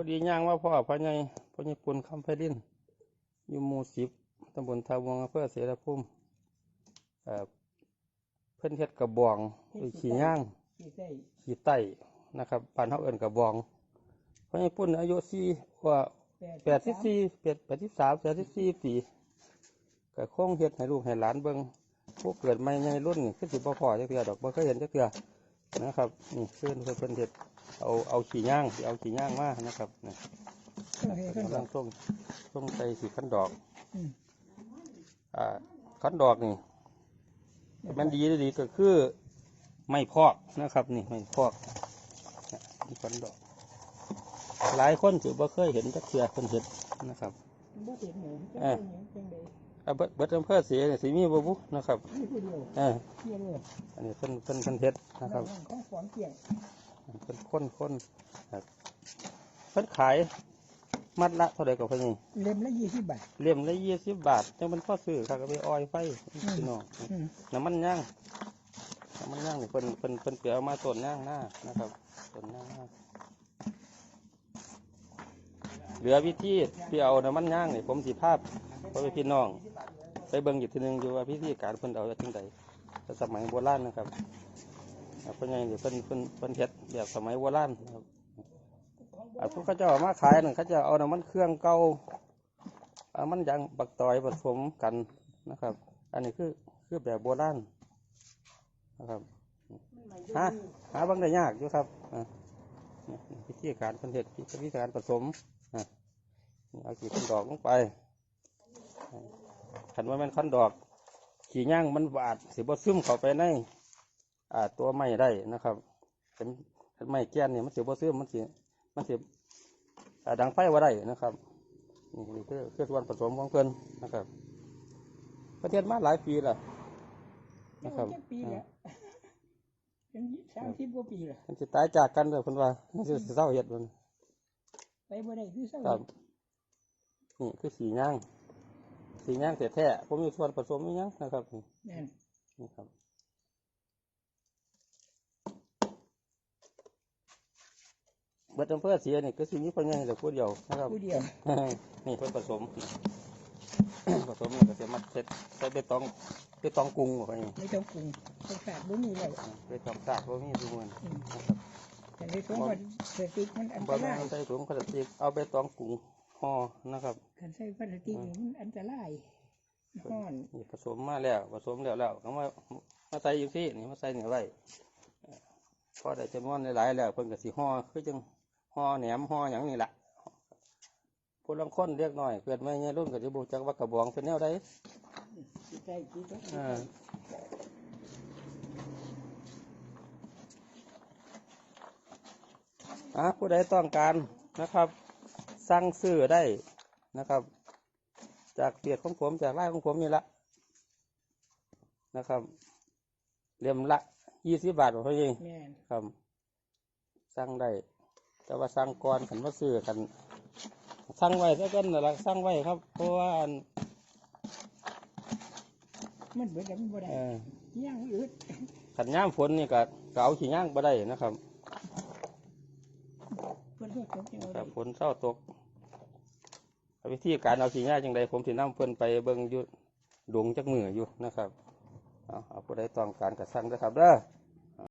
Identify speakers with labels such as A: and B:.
A: อดีย่างว่าพ่อพ่อใหญ่พ่อใหญ่ปุ่นคำไฟดินอยู่หมู่สิบตำบลทาวงอำเภอเสรภูมิเอ่อนเฮ็ดกระบองหรือขี่ย่างขี่ไต้นะครับบ้านเฮาเอิ้นกระบองพ่อใหญ่ปุ่นอายุสี่ว่าแปดสิบสี่แปดแปดสิบสามแปดสิบสี่ปีก็คงเฮ็ดให้ลูกให้หลานเบิ่งพวกเกิดใหม่ในรุ่นนี่คือสิบ่พอจักเทื่อดอกบ่เคยเห็นจักเทื่อ นะครับนี่เพิ่นเพิ่นเพิ่นเฮ็ดเอาเอาขี่ย่างสิเอาขี่ย่างมานะครับนี่
B: ต้องให้ขึ้น
A: กำ
B: ก่
A: ลั
B: อน
A: งส่งส่งใส่สีขันดอก
B: อืม
A: อ่าขันดอกนี่มันดีดีก็คือไม่พอกนะครับ นี่ไม่พอกเนี่ยนี่ขันดอก หลายคนถือว่าเคยเห็นจักเทือคนเห็นนะครับ
B: บ่เห็นหมูจะ
A: เอ้
B: เป็
A: ย
B: นหยังจังได๋
A: อ่า เบิดเบิดอำเภอเสียเนี่ยสีมีบ่บุนะครับ
B: นี่ผู้เดียว
A: เออ
B: เที่ยวเลย
A: อันนี้เพิ่นเพิ่นเพิ่นเฮ็ดนะครับา
B: งของขอนเกี่ยง
A: เพิ่นค้นค้นครับเพิ่นขายมัดละเท่าไหร่กับเพิ่นนี่
B: เล่มละ20บาท
A: เล่มละยี่สิบบาทจังมันพอซื้อครับก็ไปออยไฟพี่น้อง
B: อืม
A: น้ำมันย่างน้ำมันย่างนี่เพิ่นเพิ่นเพิ่นเปลี่ยนมาต้นย่างหน้านะครับต้นย่างหน้าเหลือวิธีที่เอาน้ำมันย่างนี่ผมสิภาพเพราะพี่น้อง ไปเบิ่งอีกทีหนึงอยู่ว่าพิธีการเพิ่นเอาจังไดแต่สมัยโบราณนะครับอ่าเพิ่นยังนี่เพิ่นเพิ่นเพิ่นเฮ็ดแบบสมัยโบราณนะครับอ่าพวกเขาจ้าเอามาขายนั่นเขาจะเอาน้ำมันเครื่องเก่าเอามันยางบักตอยผสมกันนะครับ อันนี้คือคือแบบโบราณนะครับหาหาบางได้ยากอยู่ครับอ่าเนี่ยวิธีการเพิ่นเฮ็ดวิธีการผสมอ่านี่เอากี่ดอกลงไป ขันว่าแมันคันดอก ขี่ย่างมันบาดสิบ่ซึมเข้าไปในอ่าตัวไม้ได้นะครับเป็นเป็นไม้แก้นเนี่ยมันสิบ่ซึมมันสิมันสิอ่าดังไฟว่าได้นะครับนี่นี่คือคือส่วนผสมของเพิ่นนะครับ ประเทศมาหลายปีแล้วนะครับ
B: จักปีแล้วเป็น30กว่าปีแล้ว
A: มันสิตายจากกันเลยเพิ่นว่ามันสิเศร้าเฮ็ดมัน
B: ไปบ่ได้คือเศร้า
A: ครับนี่คือสีย่าง สีย่างแท้ๆผมมีส่วนผสมอีหยังนะครับนี่
B: แม่น
A: นี่ครับเบิดอำเภอเสียนี่ก็สิมีคนใหญ่แต่ผู้เดียวนะครับ
B: ผู้เดียว
A: นี่เพิ่นผสม ผสมนี่ก็จะมาเซ็ตใส่ใบตองใบตองกรุงออกไปนี่
B: ไม่ต้องปรุงรสชาติบ่มีแล้ว
A: ใบตองสากบ่มีทุกมัน
B: อืม
A: นะครับ
B: แต่ในสวนว่าเศรษฐกิจมันอันต
A: บ่แม่
B: ราย
A: นใส่ถุงพลาสติกเอาใบตองกรุง ห่อนะครับ
B: คันใส่พลาสติกนี่มันอันตรายฮ้อน
A: นี่ผสมมาแล้วผสมแล้วแล้วก็มามาใส่อยู่ที่นี่มาใส่นี่ไว้เอ่อพอได้จำนวนหลายๆแล้วเพิ่นก็สิห่อคือจังห่อแหนมห่อหยังนี่ล่ะผู้ลางคนเรียกหน่อยเกิดมาในรุ่นก็สิบ่จักว่ากระบองเป็นแนวใด
B: สิใส่กี่ตัว
A: อ่าอะผู้ใดต้องการนะครับ สั่งซื้อได้นะครับ จากเปียกของผมจากไร่ของผมนี่ละนะครับเล่มละยี่สิบบาทของเขาเอง
B: แม่น
A: ครับสั่งได้แต่ว่าสั่งก่อนขันว่าซื้อกันสั่งไว้ซะกันนั่นละสั่งไว้ครับ เพราะว่าอัน
B: มันเบิดแล้วมันบ่ได้
A: เอ่อ
B: ย่างอืด
A: ขันย่ามฝนนี่ก็ก็เอาขี้ย่างมาได้นะครับ
B: เพิ่นก็ตกจังเอา
A: แต่
B: ได้
A: ฝนเศร้าตก วิธีการเอาขี้ง่ายจังใดผมสินำเพิ่นไปเบิ้งยุดดวงจักมืออยู่นะครับเอาผู้ใดต้องการกระสั่งนะครับเด้อ